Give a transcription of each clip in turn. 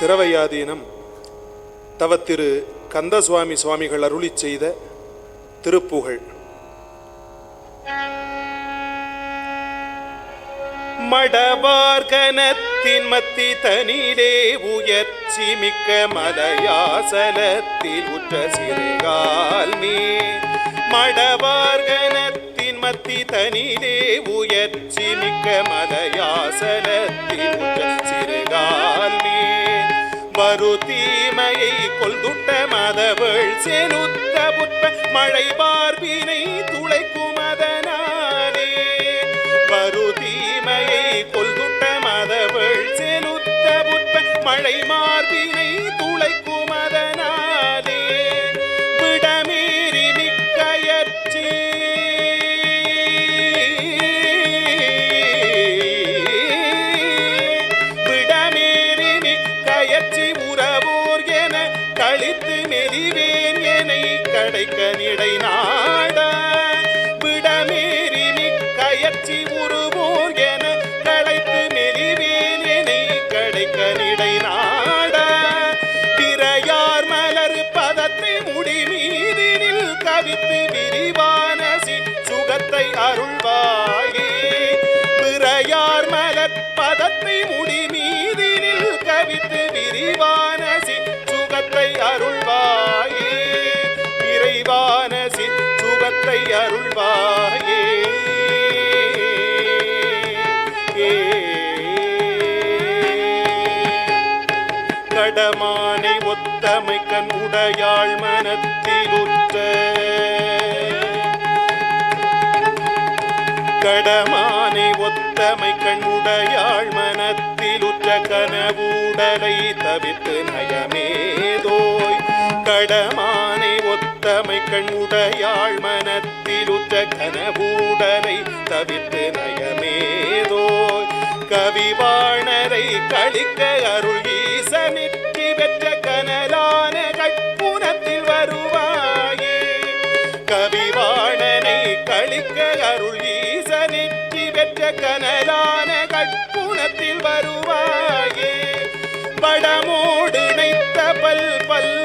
சிரவையாதீனம் தவத்திரு கந்தசுவாமி சுவாமிகள் அருளிச் செய்த திருப்புகழ். மடவார்கனத்தின் மத்தி தனிலே உயர்ச்சி மிக்க மலையாசலத்தில் உற்ற சிறுகால் நீர். மடவார்கனத்தின் மத்தி தனிலே உயர்ச்சி மிக்க மலையாசலத்தில் உற்ற மறு தீமையை கொல்துட்ட மதவள் செலுத்த புற்ப மழை பார்வினை துளைக்கும் அதனாலே. மறு தீமையை கொல்துட்ட மதவள் செலுத்த புற்ப மழை மார்பினை நெறிவேன் மெலிவேன் எனை கடைக்க நிடை நாட. விடமேறி மிக்கயற்சி உருவோர் என களைத்து நெறிவேன் எனை கடைக்க நிடை நாட. திரையார் மலர் பதத்தை முடி மீதினில் கவித்து விரிவான சுகத்தை அருள் வடமானை ஒத்தமை கண் உடையாள் மனத்திலுற்ற. கடமானை ஒத்தமை கண்ணுடையாள் மனத்திலுற்ற கனவுடலை தவிர்த்து நயமேதோய் கடமானை ஒத்தமை கண்ணுடையாள் மனத்திலுற்ற கனவுடலை தவிர்த்து நயமேதோய் கவிவாணரை கழிக்க அருள் கனலான கட்புணத்தில் வருவாயே. படமோடு நைத்த பல் பல்.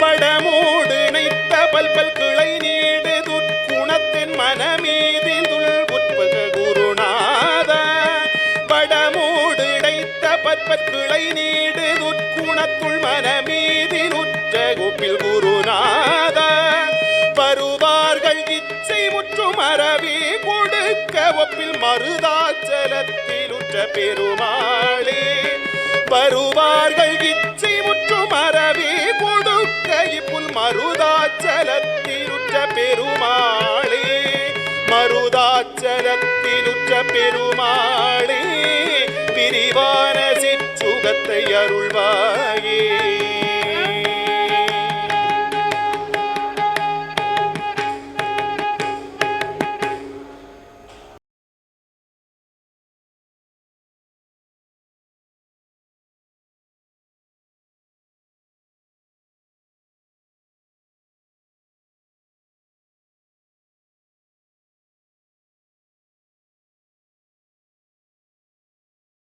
படமோடு நைத்த பல் பல். கிளை நீடு துட்குணத்தின் மனமீதில் துள் குருநாத. படமோடு இடைத்த பற்பற் கிளை நீடு துட்குணத்துள் மனமீதில் உற்ற குப்பில் இச்சை மரவி கொடுக்க ஒப்பில் மருதாச்சலத்தில் உற்ற பெருமாளே. வருவார்கள் இச்சை முற்று மரவி கொடுக்க இப்புல் மருதாச்சலத்திலுற்ற பெருமாளே. மருதாச்சலத்திலுற்ற பெருமாளே பிரிவான சிற்றுகத்தை அருள்வாயே.